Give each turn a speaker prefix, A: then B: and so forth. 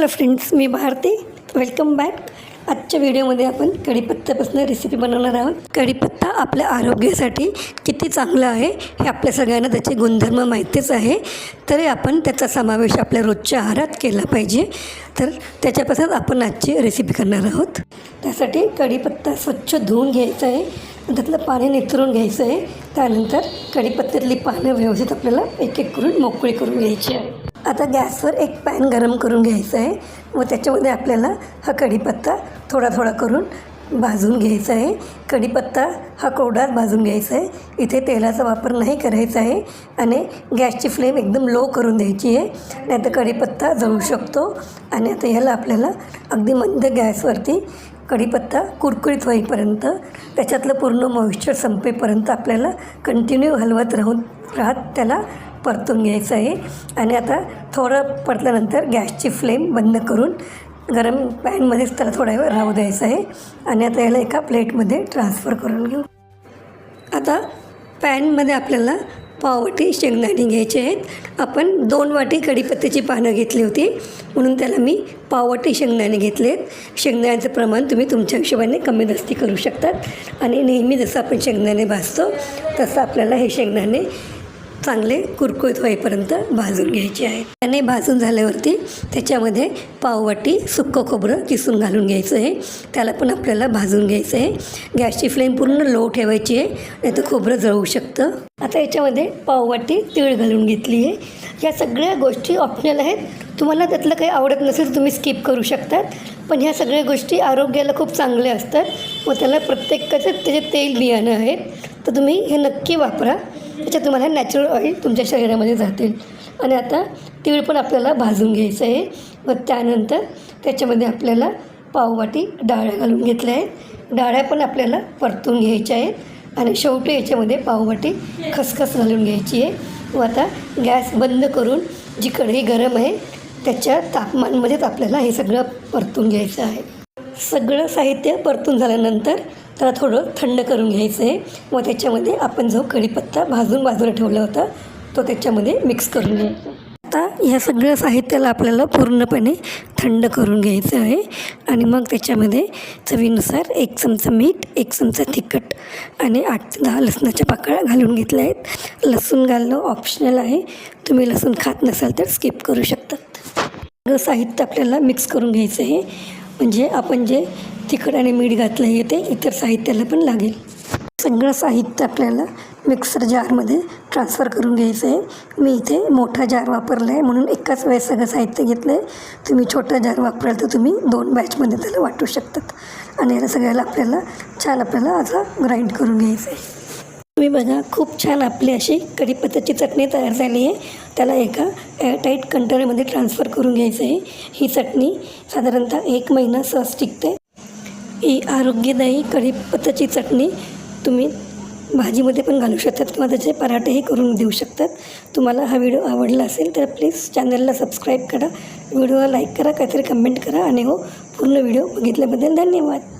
A: Hello friends मी Bharti. Welcome back आजच्या व्हिडिओमध्ये आपण कढीपत्त्यापासून रेसिपी बनवणार आहोत. कढीपत्ता आपल्या आरोग्यासाठी किती चांगला आहे हे आपल्या सगळ्यांना त्याचे गुणधर्म माहितीच आहे. तरी आपण त्याचा समावेश आपल्या रोजच्या आहारात केला पाहिजे. तर त्याच्यापासून आपण आजची रेसिपी करणार आहोत. त्यासाठी कढीपत्ता स्वच्छ धुवून घ्यायचा आहे. त्यातलं पाणी निथरून घ्यायचं आहे. त्यानंतर कढीपत्त्यातली पानं व्यवस्थित आपल्याला एक एक करून मोकळी करून घ्यायची आहे. आता गॅसवर एक पॅन गरम करून घ्यायचं आहे. व त्याच्यामध्ये आपल्याला हा कढीपत्ता थोडा थोडा करून भाजून घ्यायचा आहे. कढीपत्ता हा कोरडाच भाजून घ्यायचा आहे. इथे तेलाचा वापर नाही करायचा आहे आणि गॅसची फ्लेम एकदम लो करून द्यायची आहे. नाही तर कढीपत्ता जळू शकतो आणि आता ह्याला आपल्याला अगदी मंद गॅसवरती कढीपत्ता कुरकुरीत होईपर्यंत त्याच्यातलं पूर्ण मॉइश्चर संपेपर्यंत आपल्याला कंटिन्यू हलवत राहून राहत त्याला परतून घ्यायचं आहे. आणि आता थोडं परतल्यानंतर गॅसची फ्लेम बंद करून गरम पॅनमध्येच त्याला थोडा वेळ राहू द्यायचं आहे. आणि आता याला एका प्लेटमध्ये ट्रान्सफर करून घेऊ. आता पॅनमध्ये आपल्याला पाववाटी शेंगदाणे घ्यायचे आहेत. आपण दोन वाटी कढीपत्त्याची पानं घेतली होती. म्हणून त्याला मी पाववाटी शेंगदाणे घेतलेत शेंगदाण्याचं प्रमाण तुम्ही तुमच्या हिशोबाने कमी जास्ती करू शकतात. आणि नेहमी जसं आपण शेंगदाणे भाजतो तसं आपल्याला हे शेंगदाणे चांगले कुरकुरीत होईपर्यंत भाजून घ्यायचे आहे. त्याने भाजून झाल्यावरती त्याच्यामध्ये पाववाटी सुक्कं खोबरं किसून घालून घ्यायचं आहे. त्याला पण आपल्याला भाजून घ्यायचं आहे. गॅसची फ्लेम पूर्ण लो ठेवायची आहे. नाही तर खोबरं जळू शकतं. आता याच्यामध्ये पाववाटी तीळ घालून घेतली आहे. या सगळ्या गोष्टी ऑप्शनल आहेत. तुम्हाला त्यातलं काही आवडत नसेल तर तुम्ही स्किप करू शकतात. पण ह्या सगळ्या गोष्टी आरोग्याला खूप चांगल्या असतात. व त्याला प्रत्येकाचं त्याचे तेल बियाणं आहेत. तर तुम्ही हे नक्की वापरा. त्याच्यात तुम्हाला नॅचरल ऑइल तुमच्या शरीरामध्ये जातील. आणि आता तीळ पण आपल्याला भाजून घ्यायचं आहे. व त्यानंतर त्याच्यामध्ये आपल्याला पाववाटी डाळ्या घालून घेतल्या आहेत. डाळ्या पण आपल्याला परतून घ्यायच्या आहेत. आणि शेवटी याच्यामध्ये पाववाटी खसखस घालून घ्यायची आहे. व आता गॅस बंद करून जी कढई गरम आहे त्याच्या तापमानमध्येच आपल्याला हे सगळं परतून घ्यायचं आहे. सगळं साहित्य परतून झाल्यानंतर त्याला थोडं थंड करून घ्यायचं आहे. व त्याच्यामध्ये आपण जो कढीपत्ता भाजून बाजूला ठेवला होता तो त्याच्यामध्ये मिक्स करून घ्यायचा. आता ह्या सगळ्या साहित्याला आपल्याला पूर्णपणे थंड करून घ्यायचं आहे. आणि मग त्याच्यामध्ये चवीनुसार एक चमचा मीठ एक चमचा तिखट आणि आठ ते दहा लसणाच्या पाकळ्या घालून घेतल्या आहेत. लसूण घालणं ऑप्शनल आहे. तुम्ही लसूण खात नसाल तर स्किप करू शकतात सगळं साहित्य आपल्याला मिक्स करून घ्यायचं आहे. म्हणजे आपण जे तिखट आणि मीठ घातलं आहे ते इतर साहित्याला पण लागेल. सगळं साहित्य आपल्याला मिक्सर जारमध्ये ट्रान्सफर करून घ्यायचं आहे. मी इथे मोठा जार वापरला आहे म्हणून एकाच वेळेस सगळं साहित्य घेतलं आहे तुम्ही छोटा जार वापराल तर तुम्ही दोन बॅचमध्ये त्याला वाटू शकतात. आणि याला सगळ्याला आपल्याला छान आपल्याला आता ग्राइंड करून घ्यायचं आहे तुम्ही बघा खूप छान आपली अशी कढीपत्त्याची चटणी तयार झाली आहे. त्याला एका एअरटाईट कंटेनरमध्ये ट्रान्सफर करून घ्यायचं आहे ही चटणी साधारणतः एक महिना सहज टिकते. ही आरोग्यदायी कढीपत्ताची चटणी तुम्ही भाजीमध्ये पण घालू शकतात किंवा त्याचे पराठेही करून देऊ शकतात. तुम्हाला हा व्हिडिओ आवडला असेल तर प्लीज चॅनलला सबस्क्राईब करा. व्हिडिओला लाईक करा काहीतरी कमेंट करा आणि हो पूर्ण व्हिडिओ बघितल्याबद्दल धन्यवाद.